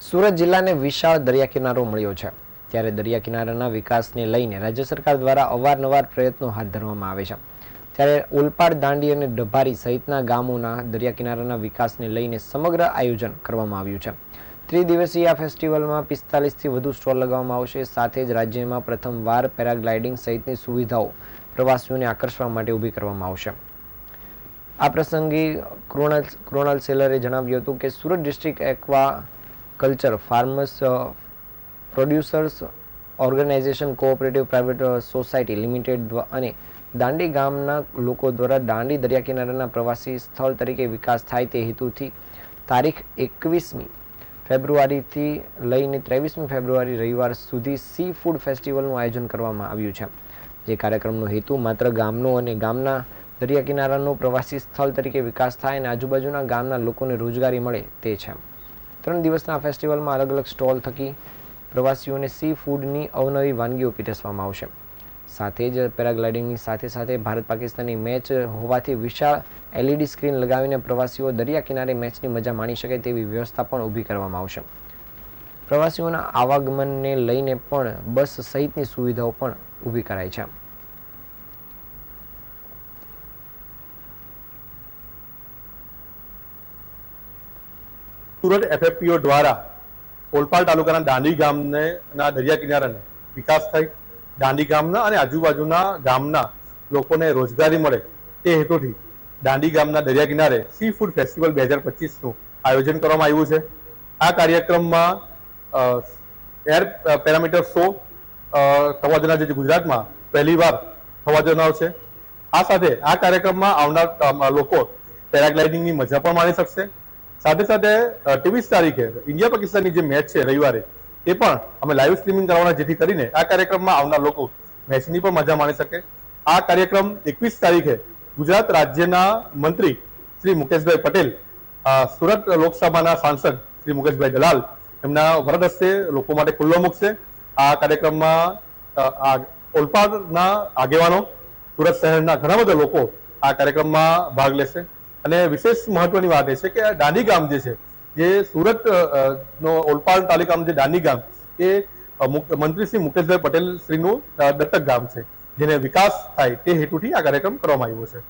સુરત જિલ્લાને વિશાળ દરિયા કિનારો મળ્યો છે. ત્યારે દરિયા કિનારાના વિકાસને લઈને રાજ્ય સરકાર દ્વારા અવારનવાર પ્રયત્નો હાથ ધરવામાં આવે છે. ત્યારે ઓલપાડ દાંડી અને ડભારી સહિતના ગામોના દરિયા કિનારાના વિકાસને લઈને સમગ્ર આયોજન કરવામાં આવ્યું છે. ત્રિદિવસીય આ ફેસ્ટિવલમાં પિસ્તાલીસથી વધુ સ્ટોલ લગાવવામાં આવશે. સાથે જ રાજ્યમાં પ્રથમવાર પેરાગ્લાઇડિંગ સહિતની સુવિધાઓ પ્રવાસીઓને આકર્ષવા માટે ઊભી કરવામાં આવશે. આ પ્રસંગે કૃણાલ કૃણાલ સેલરે જણાવ્યું હતું કે Surat district aquaculture farmers producers organisation cooperative private society limited અને દાંડી ગામના લોકો દ્વારા દાંડી દરિયા કિનારાના પ્રવાસી સ્થળ તરીકે વિકાસ થાય તે હેતુથી તારીખ એકવીસમી ફેબ્રુઆરીથી લઈને ત્રેવીસમી ફેબ્રુઆરી રવિવાર સુધી સી ફૂડ ફેસ્ટિવલનું આયોજન કરવામાં આવ્યું છે. જે કાર્યક્રમનો હેતુ માત્ર ગામનો અને ગામના દરિયા કિનારાનું પ્રવાસી સ્થળ તરીકે વિકાસ થાય અને આજુબાજુના ગામના લોકોને રોજગારી મળે તે છે. ત્રણ દિવસના ફેસ્ટિવલમાં અલગ અલગ સ્ટોલ થકી પ્રવાસીઓને સી ફૂડની અવનવી વાનગીઓ પીરસવામાં આવશે. સાથે જ પેરાગ્લાઇડિંગની સાથે સાથે ભારત પાકિસ્તાનની મેચ હોવાથી વિશાળ એલઈડી સ્ક્રીન લગાવીને પ્રવાસીઓ દરિયા કિનારે મેચની મજા માણી શકે તેવી વ્યવસ્થા પણ ઊભી કરવામાં આવશે. પ્રવાસીઓના આવાગમનને લઈને પણ બસ સહિતની સુવિધાઓ પણ ઊભી કરાઈ છે. સુરત એફએફપીઓ દ્વારા ઓલપાડ તાલુકાના દાંડી ગામને ના દરિયા કિનારાને વિકાસ થાય દાંડી ગામના અને આજુબાજુના ગામના લોકોને રોજગારી મળે તે હેતુથી દાંડી ગામના દરિયા કિનારે સી ફૂડ ફેસ્ટિવલ બે હજાર પચીસનું આયોજન કરવામાં આવ્યું છે. આ કાર્યક્રમમાં એર પેરામીટર શો થવા જનાર છે ગુજરાતમાં પહેલીવાર થવા જનાર છે આ સાથે આ કાર્યક્રમમાં આવનાર લોકો પેરાગ્લાઇડિંગની મજા પણ માણી શકશે. સાથે સાથે ત્રેવીસ તારીખે ઇન્ડિયા પાકિસ્તાનની જે મેચ છે રવિવારે, એ પણ અમે લાઈવ સ્ટ્રીમિંગ કરવાના જેથી કરીને આ કાર્યક્રમમાં આવનાર લોકો મેચની પણ મજા માણી શકે. આ કાર્યક્રમ એકવીસ તારીખે ગુજરાત રાજ્યના મંત્રી શ્રી મુકેશભાઈ પટેલ સુરત લોકસભાના સાંસદ શ્રી મુકેશભાઈ દલાલ, એમના વરદ હસ્તે લોકો માટે ખુલ્લો મૂકશે આ કાર્યક્રમમાં ઓલપાડના આગેવાનો, સુરત શહેરના ઘણા બધા લોકો આ કાર્યક્રમમાં ભાગ લેશે. અને વિશેષ મહત્વની વાત એ છે કે દાંડી ગામ જે છે, જે સુરત નો ઓલપાડ તાલુકાનું જે દાંડી ગામ, એ મંત્રી શ્રી મુકેશભાઈ પટેલ શ્રીનું નું દત્તક ગામ છે, જેને વિકાસ થાય તે હેતુથી આ કાર્યક્રમ કરવામાં આવ્યો છે.